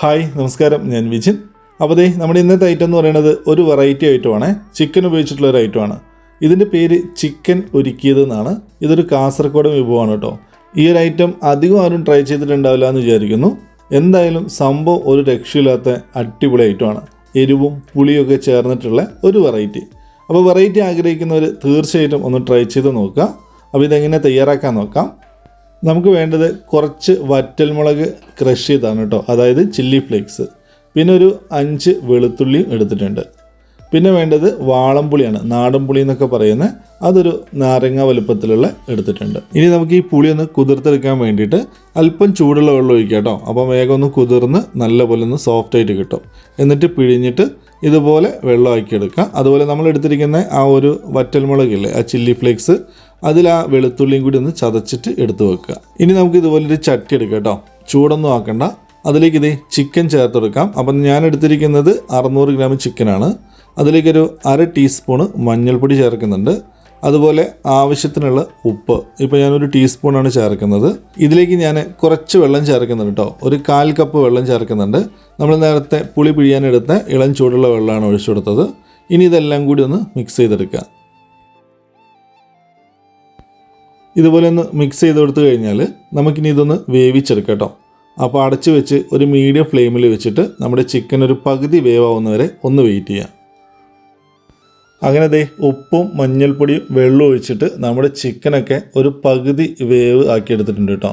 Hi നമസ്കാരം. ഞാൻ വിജിൻ. അപ്പോൾ ദേ നമ്മുടെ ഇന്നത്തെ ഐറ്റം എന്ന് പറയുന്നത് ഒരു വെറൈറ്റി ഐറ്റമാണ് ചിക്കൻ ഉപയോഗിച്ചിട്ടുള്ള ഒരു ഐറ്റമാണ് ഇതിന്റെ പേര് ചിക്കൻ ഒരുക്കിയത് എന്നാണ്. ഇതൊരു കാസർഗോഡ് വിഭവമാണ് കേട്ടോ. ഈ ഒരു ഐറ്റം അധികം ആരും ട്രൈ ചെയ്തിട്ടുണ്ടാവില്ല എന്ന് വിചാരിക്കുന്നു. എന്തായാലും സംഭവം ഒരു രക്ഷയില്ലാത്ത അടിപൊളി ഐറ്റമാണ് എരിവും പുളിയൊക്കെ ചേർന്നിട്ടുള്ള ഒരു വെറൈറ്റി അപ്പോൾ വെറൈറ്റി ആഗ്രഹിക്കുന്നവർ തീർച്ചയായിട്ടും ഒന്ന് ട്രൈ ചെയ്ത് നോക്കുക. അപ്പോൾ ഇതെങ്ങനെ തയ്യാറാക്കാൻ നോക്കാം. നമുക്ക് വേണ്ടത് കുറച്ച് വറ്റൽമുളക് ക്രഷ് ചെയ്താണ് കേട്ടോ. അതായത് ചില്ലി ഫ്ലേക്സ് പിന്നെ ഒരു അഞ്ച് വെളുത്തുള്ളിയും എടുത്തിട്ടുണ്ട്. പിന്നെ വേണ്ടത് വാളംപുളിയാണ്. നാടൻ പുളി എന്നൊക്കെ പറയുന്ന അതൊരു നാരങ്ങ വലുപ്പത്തിലുള്ള എടുത്തിട്ടുണ്ട്. ഇനി നമുക്ക് ഈ പുളി ഒന്ന് കുതിർത്തെടുക്കാൻ വേണ്ടിയിട്ട് അല്പം ചൂടുള്ള വെള്ളം ഒഴിക്കുക കേട്ടോ. അപ്പം വേഗം ഒന്ന് കുതിർന്ന് നല്ലപോലെ ഒന്ന് സോഫ്റ്റ് ആയിട്ട് കിട്ടും. എന്നിട്ട് പിഴിഞ്ഞിട്ട് ഇതുപോലെ വെള്ളമാക്കി എടുക്കുക അതുപോലെ നമ്മൾ എടുത്തിരിക്കുന്ന ആ ഒരു വറ്റൽമുളകില്ലേ ആ ചില്ലി ഫ്ലേക്സ് അതിൽ ആ വെളുത്തുള്ളിയും കൂടി ഒന്ന് ചതച്ചിട്ട് എടുത്ത് വെക്കുക. ഇനി നമുക്ക് ഇതുപോലൊരു ചട്ടി എടുക്കാം കേട്ടോ. ചൂടൊന്നും ആക്കണ്ട. അതിലേക്ക് ഇത് ചിക്കൻ ചേർത്ത് കൊടുക്കാം. അപ്പം ഞാൻ എടുത്തിരിക്കുന്നത് അറുന്നൂറ് ഗ്രാം ചിക്കനാണ് അതിലേക്കൊരു അര ടീസ്പൂണ് മഞ്ഞൾപ്പൊടി ചേർക്കുന്നുണ്ട്. അതുപോലെ ആവശ്യത്തിനുള്ള ഉപ്പ്. ഇപ്പോൾ ഞാനൊരു ടീസ്പൂണാണ് ചേർക്കുന്നത്. ഇതിലേക്ക് ഞാൻ കുറച്ച് വെള്ളം ചേർക്കുന്നുണ്ട് കേട്ടോ. ഒരു കാൽ കപ്പ് വെള്ളം ചേർക്കുന്നുണ്ട്. നമ്മൾ നേരത്തെ പുളി പിഴിയാനെടുത്ത ഇളം ചൂടുള്ള വെള്ളമാണ് ഒഴിച്ചു കൊടുത്തത്. ഇനി ഇതെല്ലാം കൂടി ഒന്ന് മിക്സ് ചെയ്തെടുക്കുക. ഇതുപോലെ ഒന്ന് മിക്സ് ചെയ്ത് കൊടുത്തു കഴിഞ്ഞാൽ നമുക്കിനി ഇതൊന്ന് വേവിച്ചെടുക്കാം അപ്പോൾ അടച്ചു വെച്ച് ഒരു മീഡിയം ഫ്ലെയിമിൽ വെച്ചിട്ട് നമ്മുടെ ചിക്കൻ ഒരു പകുതി വേവാവുന്നവരെ ഒന്ന് വെയിറ്റ് ചെയ്യാം. അങ്ങനെ ദേ ഉപ്പും മഞ്ഞൾപ്പൊടിയും വെള്ളം ഒഴിച്ചിട്ട് നമ്മുടെ ചിക്കനൊക്കെ ഒരു പകുതി വേവ് ആക്കി എടുത്തിട്ടുണ്ട് കേട്ടോ.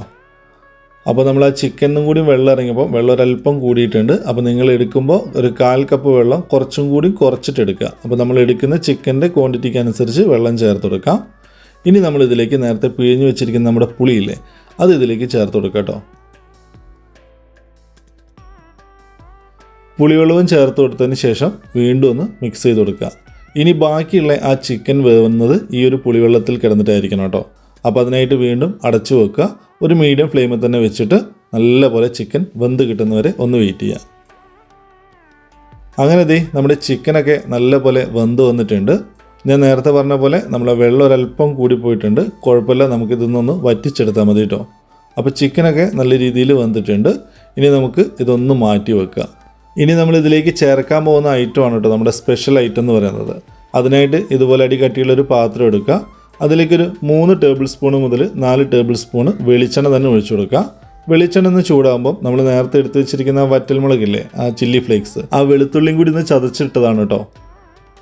അപ്പോൾ നമ്മൾ ആ ചിക്കനും കൂടി വെള്ളം ഇറങ്ങിയപ്പോൾ വെള്ളം ഒരല്പം കൂടിയിട്ടുണ്ട്. അപ്പോൾ നിങ്ങൾ എടുക്കുമ്പോൾ ഒരു കാൽ കപ്പ് വെള്ളം കുറച്ചും കൂടി കുറച്ചിട്ട് എടുക്കുക. അപ്പോൾ നമ്മൾ എടുക്കുന്ന ചിക്കന്റെ ക്വാണ്ടിറ്റിക്ക് അനുസരിച്ച് വെള്ളം ചേർത്ത് കൊടുക്കാം. ഇനി നമ്മൾ ഇതിലേക്ക് നേരത്തെ പിഴിഞ്ഞു വെച്ചിരിക്കുന്ന നമ്മുടെ പുളിയില്ലേ അത് ഇതിലേക്ക് ചേർത്ത് കൊടുക്കുക കേട്ടോ. പുളിവെള്ളവും ചേർത്ത് കൊടുത്തതിന് ശേഷം വീണ്ടും ഒന്ന് മിക്സ് ചെയ്ത് കൊടുക്കുക. ഇനി ബാക്കിയുള്ള ആ ചിക്കൻ വേവുന്നത് ഈ ഒരു പുളിവെള്ളത്തിൽ കിടന്നിട്ടായിരിക്കണം കേട്ടോ. അപ്പോൾ അതിനായിട്ട് വീണ്ടും അടച്ചു വെക്കുക. ഒരു മീഡിയം ഫ്ലെയിമിൽ തന്നെ വെച്ചിട്ട് നല്ലപോലെ ചിക്കൻ വെന്ത് കിട്ടുന്നവരെ ഒന്ന് വെയിറ്റ് ചെയ്യുക. അങ്ങനെ ദേ നമ്മുടെ ചിക്കനൊക്കെ നല്ലപോലെ വെന്ത് വന്നിട്ടുണ്ട്. ഞാൻ നേരത്തെ പറഞ്ഞ പോലെ നമ്മളെ വെള്ളം ഒരല്പം കൂടി പോയിട്ടുണ്ട്. കുഴപ്പമില്ല നമുക്കിതൊന്നൊന്ന് വറ്റിച്ചെടുത്താൽ മതി കേട്ടോ അപ്പോൾ ചിക്കനൊക്കെ നല്ല രീതിയിൽ വന്നിട്ടുണ്ട്. ഇനി നമുക്ക് ഇതൊന്ന് മാറ്റി വെക്കുക ഇനി നമ്മൾ ഇതിലേക്ക് ചേർക്കാൻ പോകുന്ന ഐറ്റം ആണ് കേട്ടോ നമ്മുടെ സ്പെഷ്യൽ ഐറ്റം എന്ന് പറയുന്നത്. അതിനായിട്ട് ഇതുപോലെ അടി കട്ടിയുള്ളൊരു പാത്രം എടുക്കുക അതിലേക്കൊരു മൂന്ന് ടേബിൾ സ്പൂൺ മുതൽ നാല് ടേബിൾ സ്പൂൺ വെളിച്ചെണ്ണ തന്നെ ഒഴിച്ചു കൊടുക്കുക വെളിച്ചെണ്ണ ഒന്ന് ചൂടാകുമ്പോൾ നമ്മൾ നേരത്തെ എടുത്ത് വെച്ചിരിക്കുന്ന വറ്റൽമുളകില്ലേ ആ ചില്ലി ഫ്ലേക്സ് ആ വെളുത്തുള്ളിയും കൂടി ഒന്ന് ചതച്ചിട്ടതാണ് കേട്ടോ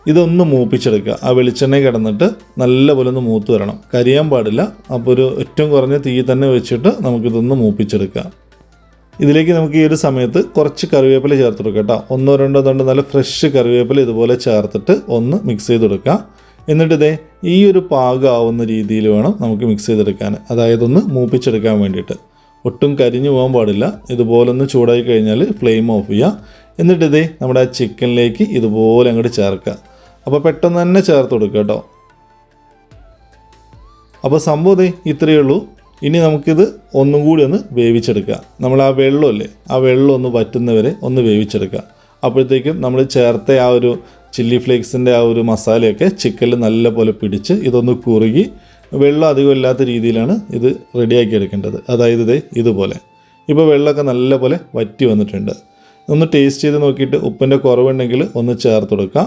ഇതൊന്ന് മൂപ്പിച്ചെടുക്കുക. ആ വെളിച്ചെണ്ണ കിടന്നിട്ട് നല്ലപോലെ ഒന്ന് മൂത്ത് വരണം. കരിയാൻ പാടില്ല. അപ്പോൾ ഒരു ഏറ്റവും കുറഞ്ഞ തീ തന്നെ വെച്ചിട്ട് നമുക്കിതൊന്ന് മൂപ്പിച്ചെടുക്കുക ഇതിലേക്ക് നമുക്ക് ഈ ഒരു സമയത്ത് കുറച്ച് കറിവേപ്പില ചേർത്ത് കൊടുക്കുക കേട്ടോ. ഒന്നോ രണ്ടോ തണ്ട് നല്ല ഫ്രഷ് കറിവേപ്പില ഇതുപോലെ ചേർത്തിട്ട് ഒന്ന് മിക്സ് ചെയ്ത് കൊടുക്കുക എന്നിട്ട് ഇതേ ഈ ഒരു പാകമാവുന്ന രീതിയിൽ വേണം നമുക്ക് മിക്സ് ചെയ്തെടുക്കാൻ. അതായത് ഒന്ന് മൂപ്പിച്ചെടുക്കാൻ വേണ്ടിയിട്ട്. ഒട്ടും കരിഞ്ഞു പോകാൻ പാടില്ല. ഇതുപോലെ ഒന്ന് ചൂടായി കഴിഞ്ഞാൽ ഫ്ലെയിം ഓഫ് ചെയ്യുക എന്നിട്ട് ഇതേ നമ്മുടെ ആ ചിക്കനിലേക്ക് ഇതുപോലെ അങ്ങോട്ട് ചേർക്കുക അപ്പോൾ പെട്ടെന്ന് തന്നെ ചേർത്ത് കൊടുക്കുക കേട്ടോ. അപ്പോൾ സംഭവം ഇത്രയേ ഉള്ളൂ. ഇനി നമുക്കിത് ഒന്നും കൂടി ഒന്ന് വേവിച്ചെടുക്കുക. നമ്മൾ ആ വെള്ളമല്ലേ ആ വെള്ളം ഒന്ന് വറ്റുന്നവരെ ഒന്ന് വേവിച്ചെടുക്കുക. അപ്പോഴത്തേക്കും നമ്മൾ ചേർത്ത ആ ഒരു ചില്ലി ഫ്ലേക്സിന്റെ ആ ഒരു മസാലയൊക്കെ ചിക്കനിൽ നല്ലപോലെ പിടിച്ച് ഇതൊന്ന് കുറുകി വെള്ളം അധികം ഇല്ലാത്ത രീതിയിലാണ് ഇത് റെഡിയാക്കി എടുക്കേണ്ടത്. അതായത് ഇത് ഇതുപോലെ. ഇപ്പോൾ വെള്ളമൊക്കെ നല്ലപോലെ വറ്റി വന്നിട്ടുണ്ട്. ഒന്ന് ടേസ്റ്റ് ചെയ്ത് നോക്കിയിട്ട് ഉപ്പിന്റെ കുറവുണ്ടെങ്കിൽ ഒന്ന് ചേർത്ത് കൊടുക്കുക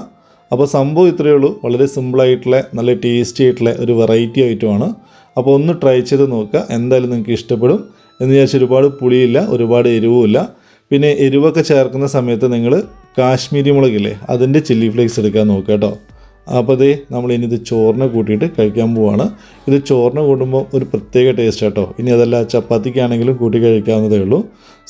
അപ്പോൾ സംഭവം ഇത്രയേ ഉള്ളൂ. വളരെ സിമ്പിളായിട്ടുള്ള നല്ല ടേസ്റ്റി ആയിട്ടുള്ള ഒരു വെറൈറ്റി ഐറ്റമാണ് അപ്പോൾ ഒന്ന് ട്രൈ ചെയ്ത് നോക്കുക. എന്തായാലും നിങ്ങൾക്ക് ഇഷ്ടപ്പെടും എന്ന് വിചാരിച്ച് ഒരുപാട് പുളിയില്ല ഒരുപാട് എരിവുമില്ല. പിന്നെ എരിവൊക്കെ ചേർക്കുന്ന സമയത്ത് നിങ്ങൾ കാശ്മീരി മുളകില്ലേ അതിന്റെ ചില്ലി ഫ്ലേക്സ് എടുക്കാൻ നോക്കുക കേട്ടോ. അപ്പോൾ നമ്മൾ ഇനി ഇത് ചോറിനെ കൂട്ടിയിട്ട് കഴിക്കാൻ പോവാണ്. ഇത് ചോറിന് കൂട്ടുമ്പോൾ ഒരു പ്രത്യേക ടേസ്റ്റ് കേട്ടോ ഇനി അതല്ല ചപ്പാത്തിക്കാണെങ്കിലും കൂട്ടി കഴിക്കാവുന്നതേ ഉള്ളൂ.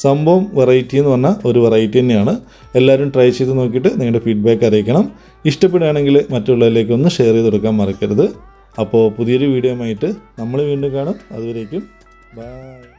സംഭവം വെറൈറ്റി എന്ന് പറഞ്ഞാൽ ഒരു വെറൈറ്റി തന്നെയാണ്. എല്ലാവരും ട്രൈ ചെയ്ത് നോക്കിയിട്ട് നിങ്ങളുടെ ഫീഡ്ബാക്ക് അറിയിക്കണം. ഇഷ്ടപ്പെടുകയാണെങ്കിൽ മറ്റുള്ളവരിലേക്ക് ഒന്ന് ഷെയർ ചെയ്ത് കൊടുക്കാൻ മറക്കരുത്. അപ്പോൾ പുതിയൊരു വീഡിയോ ആയിട്ട് നമ്മൾ വീണ്ടും കാണും. അതുവരേക്കും ബൈ